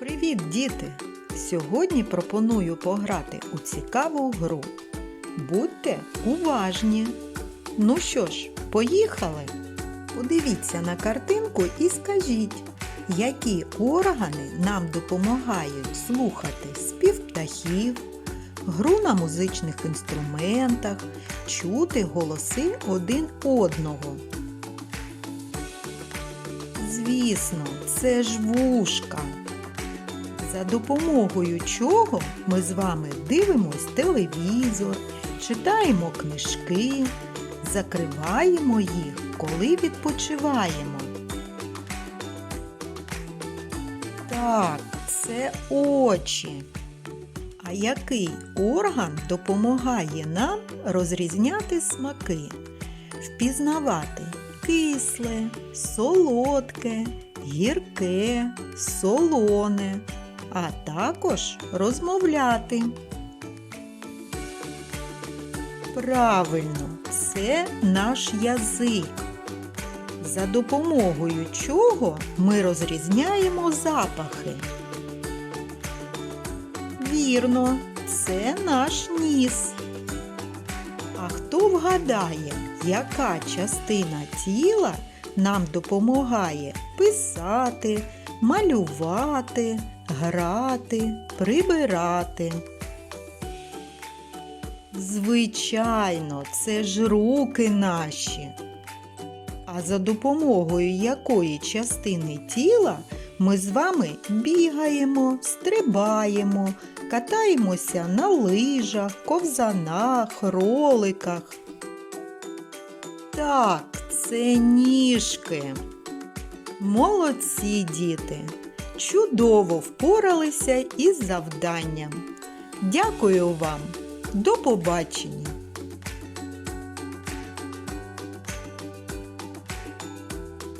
Привіт, діти! Сьогодні пропоную пограти у цікаву гру. Будьте уважні. Ну що ж, поїхали. Подивіться на картинку і скажіть, які органи нам допомагають слухати спів птахів, гру на музичних інструментах, чути голоси один одного. Звісно, це ж вушка. За допомогою чого ми з вами дивимось телевізор, читаємо книжки, закриваємо їх, коли відпочиваємо. Так, це очі. А який орган допомагає нам розрізняти смаки, впізнавати кисле, солодке, гірке, солоне, а також розмовляти? Правильно, це наш язик. За допомогою чого ми розрізняємо запахи? Вірно, це наш ніс. А хто вгадає, яка частина тіла нам допомагає писати, малювати, грати, прибирати? Звичайно, це ж руки наші. А за допомогою якої частини тіла ми з вами бігаємо, стрибаємо, катаємося на лижах, ковзанах, роликах. Так, це ніжки. Молодці діти! Чудово впоралися із завданням. Дякую вам! До побачення!